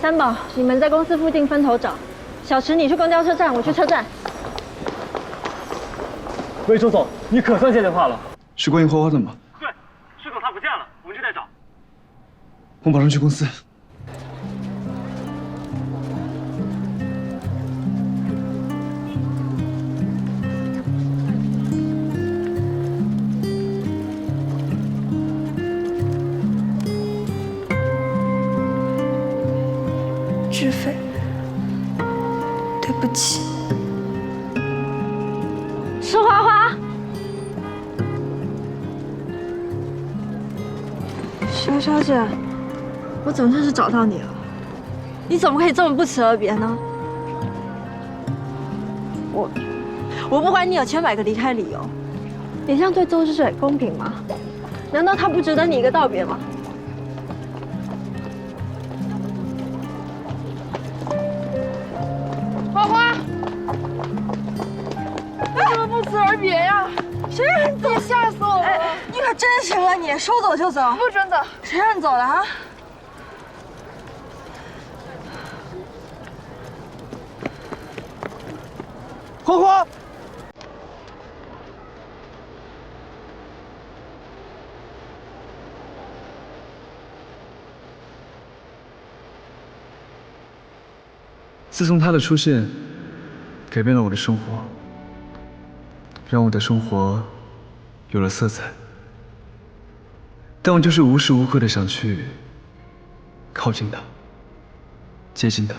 三宝，你们在公司附近分头找。小池，你去公交车站，我去车站。喂，周总，你可算接电话了。是关于花花的吗？对，是总他不见了，我们正在找。我马上去公司。不起。是花花。肖小姐，我总算是找到你了。你怎么可以这么不辞而别呢？我，我不管你有千百个离开理由，你这样对周志水公平吗？难道他不值得你一个道别吗？而别呀？谁让你走？吓死我了！你可真行啊你，说走就走。不准走！谁让你走的啊？花花，自从他的出现，改变了我的生活，让我的生活有了色彩。但我就是无时无刻的想去靠近他，接近他。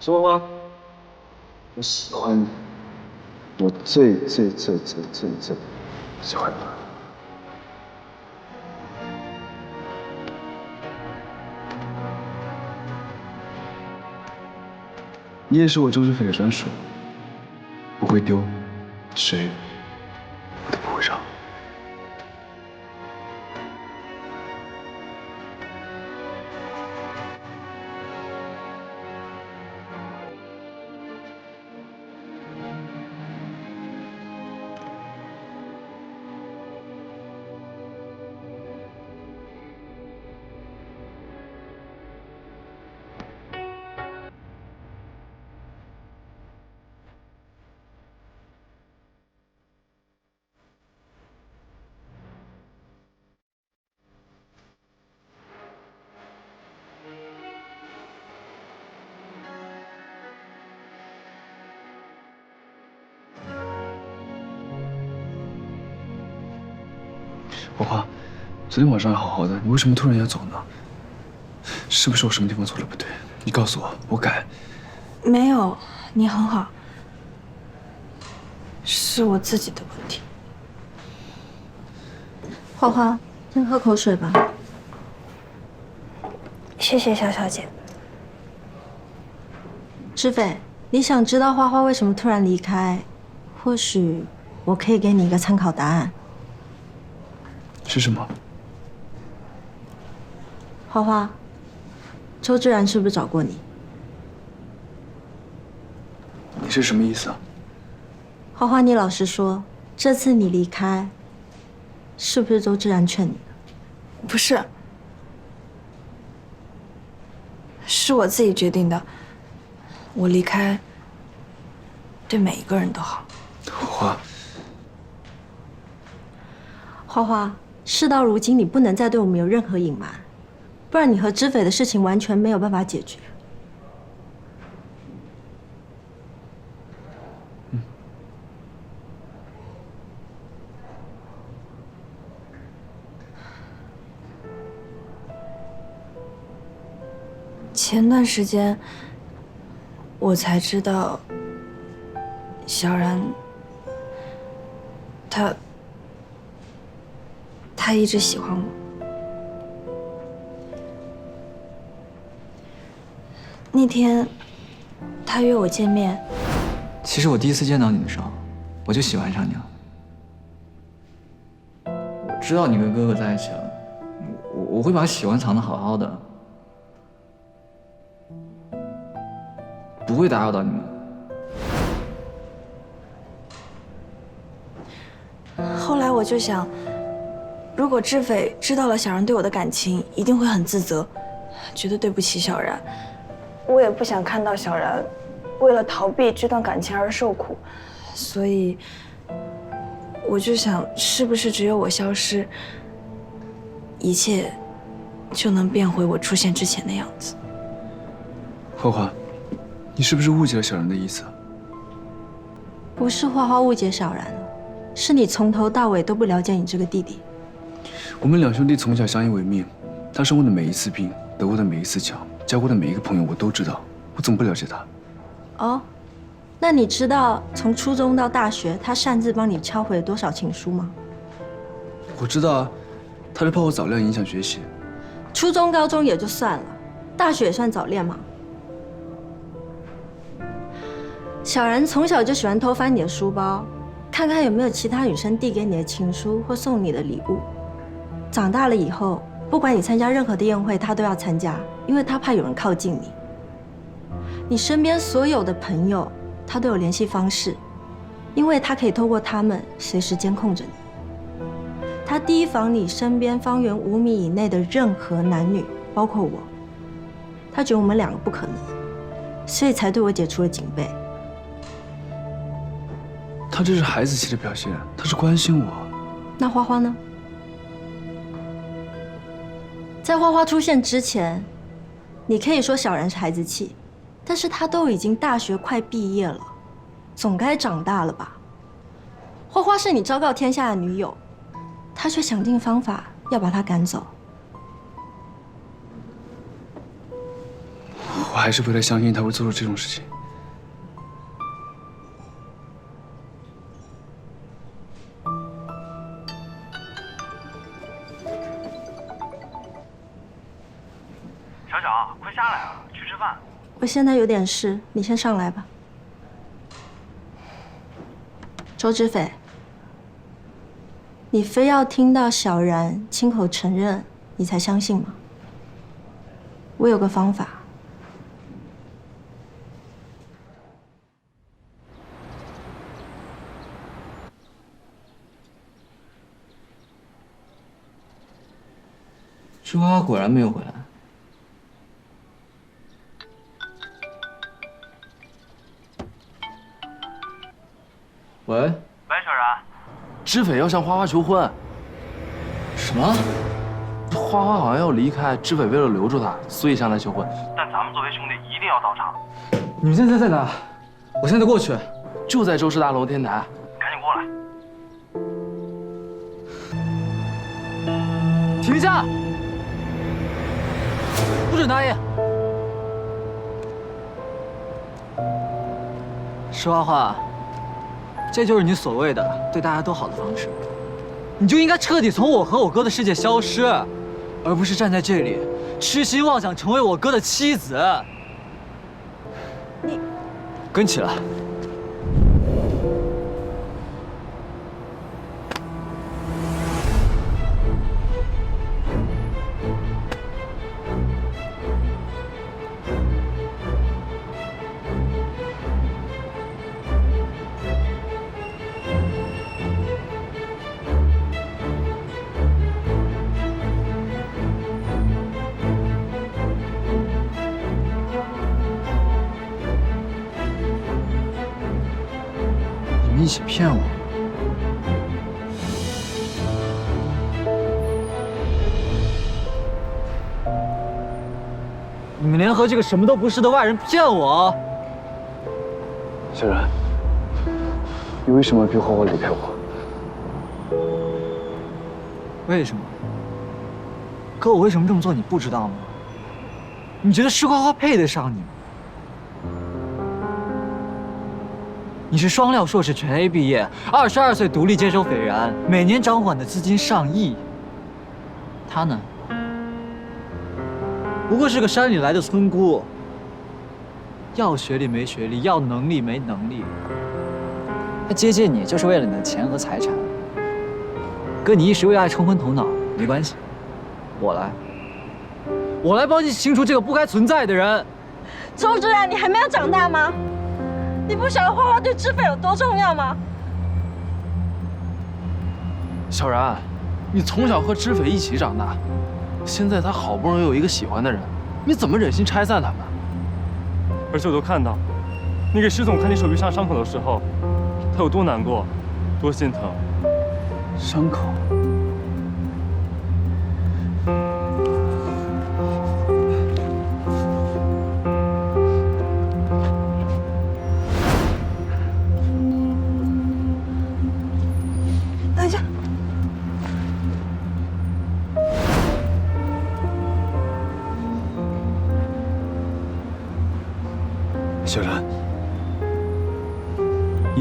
什么吗？我喜欢你，我最最最最最最喜欢你。你也是我周志飞的专属，不会丢，谁花花，昨天晚上还好好的，你为什么突然要走呢？是不是我什么地方做的不对？你告诉我，我改。没有，你很好。是我自己的问题。花花，先喝口水吧。谢谢肖小姐。志斐，你想知道花花为什么突然离开？或许我可以给你一个参考答案。是什么？花花，周志然是不是找过你？你是什么意思啊？花花，你老实说，这次你离开，是不是周志然劝你的？不是，是我自己决定的。我离开，对每一个人都好。花花，花花，事到如今，你不能再对我们有任何隐瞒，不然你和知匪的事情完全没有办法解决。前段时间，我才知道，小然，他，他一直喜欢我。那天，他约我见面，其实我第一次见到你的时候，我就喜欢上你了。我知道你跟哥哥在一起了，我我会把喜欢藏的好好的，不会打扰到你们。后来我就想，如果志斐知道了小然对我的感情，一定会很自责，觉得对不起小然。我也不想看到小然为了逃避这段感情而受苦，所以我就想，是不是只有我消失，一切就能变回我出现之前的样子？花花，你是不是误解了小然的意思？不是花花误解小然了，是你从头到尾都不了解你这个弟弟。我们两兄弟从小相依为命，他生过的每一次病，得过的每一次奖，交过的每一个朋友，我都知道。我怎么不了解他？哦，那你知道从初中到大学，他擅自帮你敲回了多少情书吗？我知道啊，他是怕我早恋影响学习。初中、高中也就算了，大学也算早恋吗？小然从小就喜欢偷翻你的书包，看看有没有其他女生递给你的情书或送你的礼物。长大了以后，不管你参加任何的宴会，他都要参加，因为他怕有人靠近你。你身边所有的朋友，他都有联系方式，因为他可以透过他们随时监控着你。他提防你身边方圆五米以内的任何男女，包括我。他觉得我们两个不可能，所以才对我解除了警备。他这是孩子气的表现，他是关心我。那花花呢？在花花出现之前，你可以说小然是孩子气，但是他都已经大学快毕业了，总该长大了吧？花花是你昭告天下的女友，他却想尽方法要把她赶走。我还是不太相信他会做出这种事情。小小，快下来啊，去吃饭。我现在有点事，你先上来吧。周志斐，你非要听到小然亲口承认，你才相信吗？我有个方法。志花果然没有回来。喂，喂，小然，知斐要向花花求婚，什么？花花好像要离开，知斐为了留住她，所以向她求婚。但咱们作为兄弟一定要到场，你们现在在哪？我现在过去。就在周氏大楼天台。赶紧过来。停下！不准答应！石花花，这就是你所谓的对大家都好的方式。你就应该彻底从我和我哥的世界消失，而不是站在这里痴心妄想成为我哥的妻子。你跟起来！起骗我？你们联合这个什么都不是的外人骗我！小然，你为什么要逼花花离开我？为什么？可我为什么这么做你不知道吗？你觉得施花花配得上你吗？你是双料硕士全 A 毕业，二十二岁独立接手斐然，每年掌管的资金上亿。他呢，不过是个山里来的村姑，要学历没学历，要能力没能力。他接近你就是为了你的钱和财产。哥，你一时为爱冲昏头脑，没关系，我来，我来帮你清除这个不该存在的人。周之然，你还没有长大吗？你不晓得花花对知飞有多重要吗？小然，你从小和知斐一起长大，现在他好不容易有一个喜欢的人，你怎么忍心拆散他们？而且我都看到，你给石总看你手臂上伤口的时候，他有多难过，多心疼。伤口。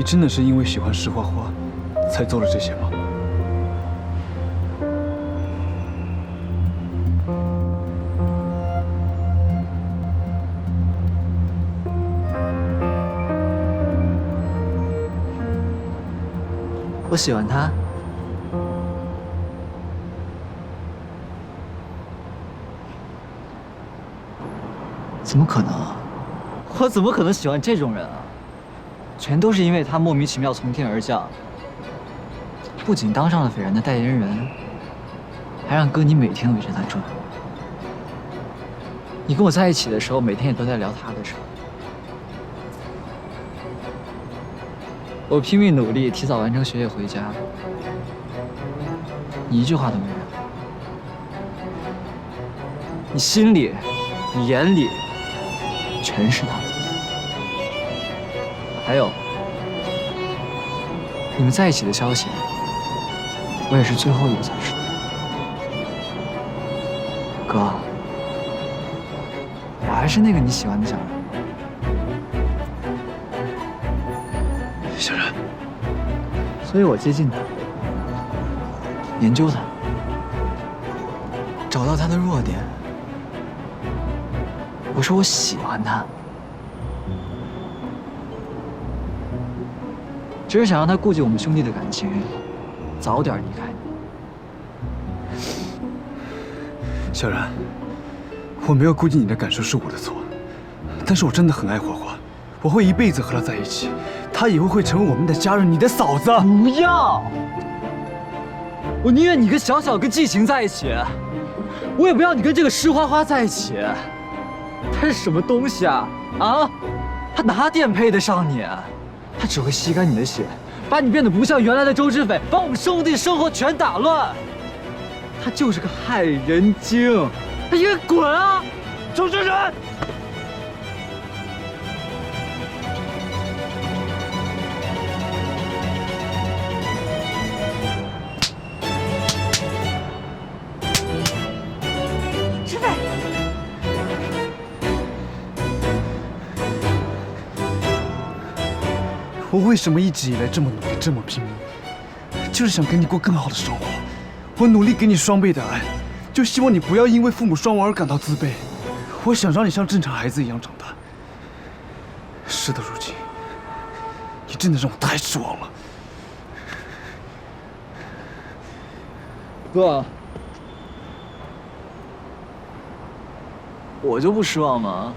真的是因为喜欢石花花，才做了这些吗？我喜欢他。怎么可能？我怎么可能喜欢这种人啊？全都是因为他莫名其妙从天而降，不仅当上了斐然的代言人，还让哥你每天围着他转。你跟我在一起的时候，每天也都在聊他的事。我拼命努力，提早完成学业回家，你一句话都没有。你心里，你眼里，全是他。还有，你们在一起的消息，我也是最后一个才知道。哥，我还是那个你喜欢的小人。小然，所以我接近他，研究他，找到他的弱点。我说我喜欢他，只是想让他顾及我们兄弟的感情，早点离开你。小然，我没有顾及你的感受是我的错，但是我真的很爱花花，我会一辈子和她在一起，她以后会成为我们的家人，你的嫂子。不要！我宁愿你跟小小跟季晴在一起，我也不要你跟这个湿花花在一起。他是什么东西啊？啊？他哪点配得上你？他只会吸干你的血，把你变得不像原来的周志斐，把我们兄弟生活全打乱。他就是个害人精，他应该滚啊！周志远。我为什么一直以来这么努力，这么拼命，就是想跟你过更好的生活。我努力给你双倍的爱，就希望你不要因为父母双亡而感到自卑。我想让你像正常孩子一样长大。事到如今，你真的让我太失望了。哥，我就不失望吗？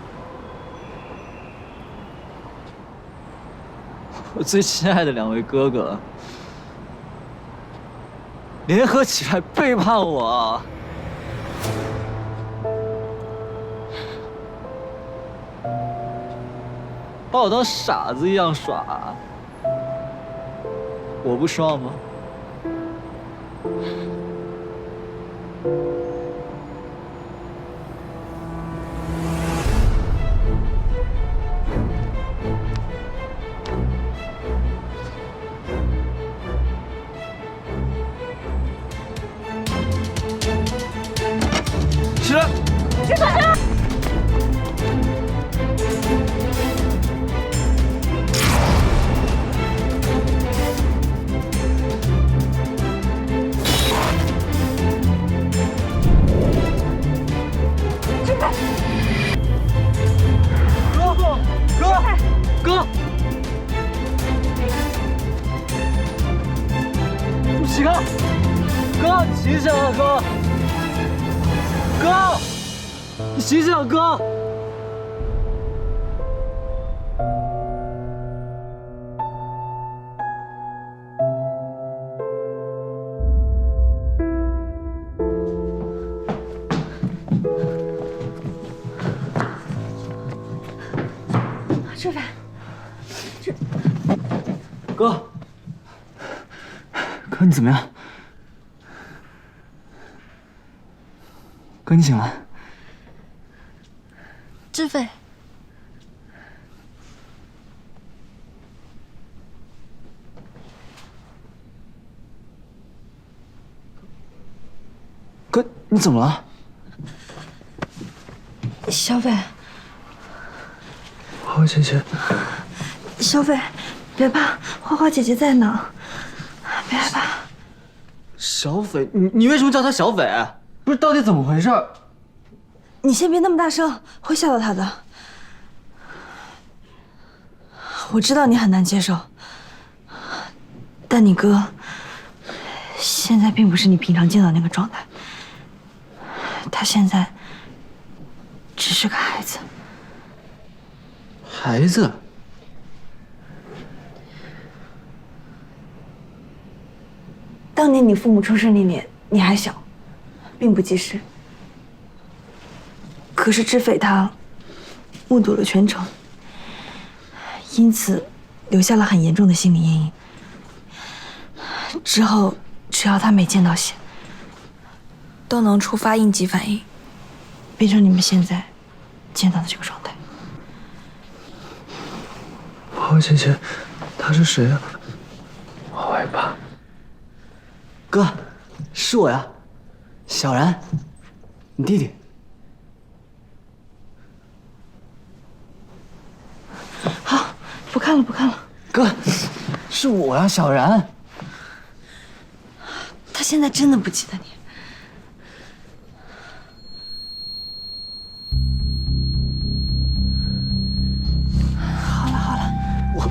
我最亲爱的两位哥哥联合起来背叛我，把我当傻子一样耍，我不失望吗？志伟，哥，哥你怎么样？哥你醒了？志飞，哥你怎么了？小伟，花花姐姐，小斐，别怕，花花姐姐在呢，别害怕。小斐，你你为什么叫她小斐？不是，到底怎么回事？你先别那么大声，会吓到她的。我知道你很难接受，但你哥现在并不是你平常见到那个状态，他现在只是个孩子。孩子？当年你父母出生那年，你还小，并不记事。可是知匪他目睹了全程，因此留下了很严重的心理阴影。之后，只要他没见到血，都能触发应急反应，变成你们现在见到的这个状。姐姐，他是谁啊？我好害怕。哥，是我呀，小然，你弟弟。好，不看了，不看了。哥，是我呀，小然。他现在真的不记得你。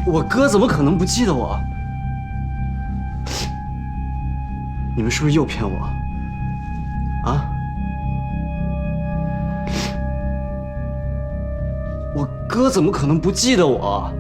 我哥怎么可能不记得我？你们是不是又骗我？啊？我哥怎么可能不记得我？